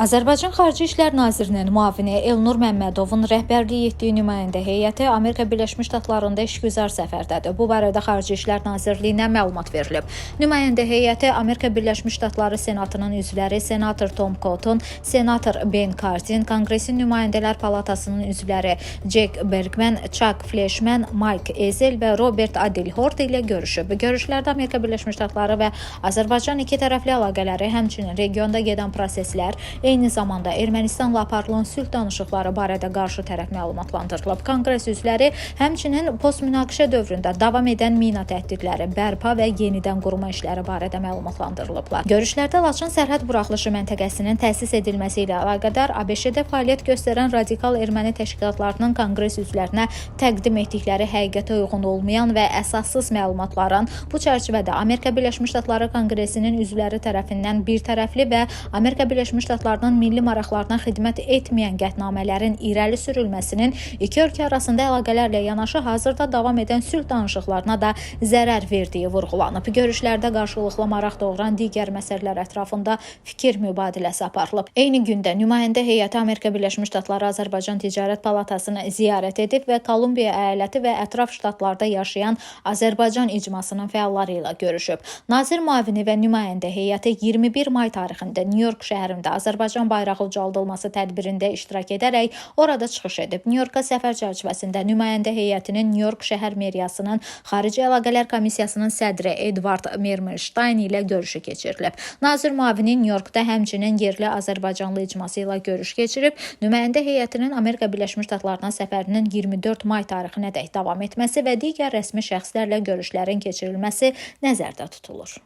Azərbaycan Xarici İşlər Nazirinin müavini Elnur Məmmədovun rəhbərlik etdiyi nümayəndə heyəti Amerika Birləşmiş Ştatlarında işgüzar səfərdədir. Bu barədə Xarici İşlər Nazirliyindən məlumat verilib. Nümayəndə heyəti Amerika Birləşmiş Ştatları Senatının üzvləri senator Tom Cotton, senator Ben Cardin, Konqresin Nümayəndələr Palatasının üzvləri Jack Bergman, Chuck Fleshman, Mike Ezel və Robert Adilhort ilə görüşüb. Görüşlərdə Amerika Birləşmiş Ştatları və Azərbaycan iki tərəfli əlaqələri, həmçinin regionda gedən proseslər, eyni zamanda Ermənistanla aparılan sülh danışıqları barədə qarşı tərəf məlumatlandırılıb. Konqres üzvləri həmçinin postmünaqişə dövründə davam edən mina təhdidləri, bərpa və yenidən qurma işləri barədə məlumatlandırılıblar. Görüşlərdə Laçın sərhəd buraxılışı məntəqəsinin təsis edilməsi ilə əlaqədar ABŞ-də fəaliyyət göstərən radikal erməni təşkilatlarının konqres üzvlərinə təqdim etdikləri həqiqətə uyğun olmayan və əsassız məlumatların bu çərçivədə Amerika Birləşmiş Ştatları Konqresinin üzvləri tərəfindən bir tərəfli və Amerika Birləşmiş Ştatlarının milli maraqlarına xidmət etməyən qətnamələrin irəli sürülməsinin iki ölkə arasında əlaqələrlə yanaşı hazırda davam edən sülh danışıqlarına da zərər verdiyi vurğulanıb. Görüşlərdə qarşılıqlı maraq doğuran digər məsələlər ətrafında fikir mübadiləsi aparılıb. Eyni gündə nümayəndə heyəti Amerika Birləşmiş Ştatları Azərbaycan Ticarət Palatasını ziyarət edib və Kolumbiya əyaləti və ətraf ştatlarda yaşayan Azərbaycan icmasının fəalları ilə görüşüb. Nazir müavini və nümayəndə heyəti 21 may tarixində Nyu-York şəhərində Azərbaycan bayrağı ucaldılması tədbirində iştirak edərək orada çıxış edib. Nyu-Yorka səfər çərçivəsində nümayəndə heyətinin Nyu-York şəhər meriyasının Xarici Əlaqələr Komissiyasının sədri Edward Mermelstein ilə görüşü keçirilib. Nazir müavini Nyu-Yorkda həmçinin yerli Azərbaycanlı icması ilə görüş keçirib. Nümayəndə heyətinin Amerika Birləşmiş Ştatlarına səfərinin 24 may tarixinədək davam etməsi və digər rəsmi şəxslərlə görüşlərin keçirilməsi nəzərdə tutulur.